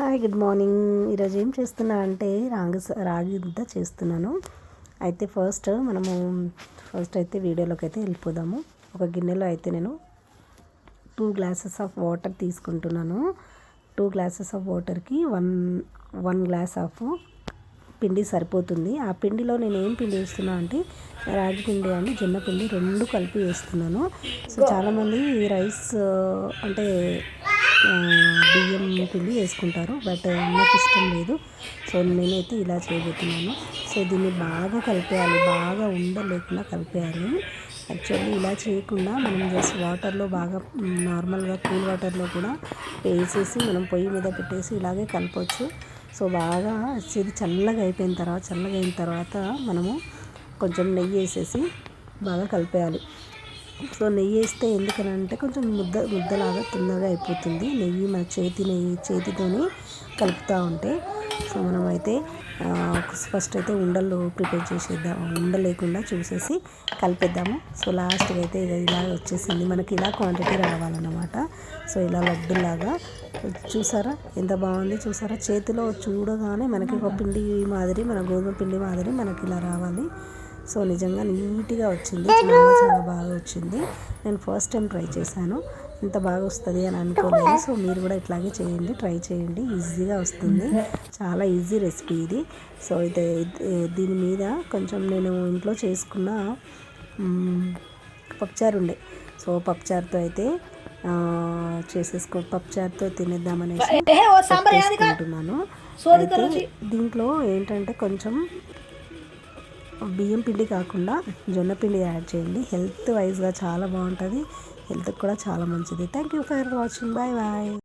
Hi good morning ఈరోజు ఏం చేస్తున్నా అంటే రాగి రాగి ముద్ద చేస్తున్నాను. అయితే ఫస్ట్ మనము ఫస్ట్ అయితే వీడియోలోకి అయితే వెళ్ళిపోదాము. ఒక గిన్నెలో అయితే నేను టూ గ్లాసెస్ ఆఫ్ వాటర్ తీసుకుంటున్నాను. టూ గ్లాసెస్ ఆఫ్ వాటర్కి వన్ వన్ గ్లాస్ ఆఫ్ పిండి సరిపోతుంది. ఆ పిండిలో నేను ఏం పిండి వేస్తున్నా అంటే రాగి పిండి అని జొన్న పిండి రెండు కలిపి వేస్తున్నాను. సో చాలామంది రైస్ అంటే బియ్యం పిండి వేసుకుంటారు బట్ నాకు ఇష్టం లేదు. సో నేనైతే ఇలా చేయబోతున్నాను. సో దీన్ని బాగా కలిపేయాలి బాగా ఉండలేకుండా కలిపేయాలి. యాక్చువల్లీ ఇలా చేయకుండా మనం జస్ట్ వాటర్లో బాగా నార్మల్గా కూల్ వాటర్లో కూడా వేసేసి మనం పొయ్యి మీద పెట్టేసి ఇలాగే కలపవచ్చు సో బాగా ఇది చల్లగా అయిపోయిన తర్వాత చల్లగా అయిన తర్వాత మనము కొంచెం నెయ్యి వేసేసి బాగా కలిపేయాలి. సో నెయ్యి వేస్తే ఎందుకనంటే కొంచెం ముద్ద ముద్దలాగా తొందరగా అయిపోతుంది. నెయ్యి మన చేతి నెయ్యి చేతితోనే కలుపుతూ ఉంటే. సో మనమైతే ఫస్ట్ అయితే ఉండలు ప్రిపేర్ చేసేద్దాం. ఉండ లేకుండా చూసేసి కలిపేద్దాము. సో లాస్ట్కి అయితే ఇక ఇలా వచ్చేసింది. మనకి ఇలా క్వాంటిటీ రావాలన్నమాట. సో ఇలా లడ్డులాగా. చూసారా? ఎంత బాగుంది చూసారా? చేతిలో చూడగానే మనకి ఒక పిండి మాదిరి మన గోధుమ పిండి మాదిరి మనకి ఇలా రావాలి. సో నిజంగా నీట్గా వచ్చింది. చాలా చాలా బాగా వచ్చింది. నేను ఫస్ట్ టైం ట్రై చేశాను. ఇంత బాగా వస్తుంది అని అనుకోలేదు. సో మీరు కూడా ఇట్లాగే చేయండి. ట్రై చేయండి. ఈజీగా వస్తుంది. చాలా ఈజీ రెసిపీ ఇది. సో అయితే దీని మీద కొంచెం నేను ఇంట్లో చేసుకున్న పప్పుచారు ఉండే. సో పప్పుచారుతో అయితే చేసేసుకో పప్పుచారుతో తినేద్దామనేసి తీసుకుంటున్నాను దీంట్లో ఏంటంటే కొంచెం బియ్యం పిండి కాకుండా జొన్న పిండి యాడ్ చేయండి. హెల్త్ వైజ్గా చాలా బాగుంటుంది. హెల్త్కి కూడా చాలా మంచిది. Thank you for watching. Bye bye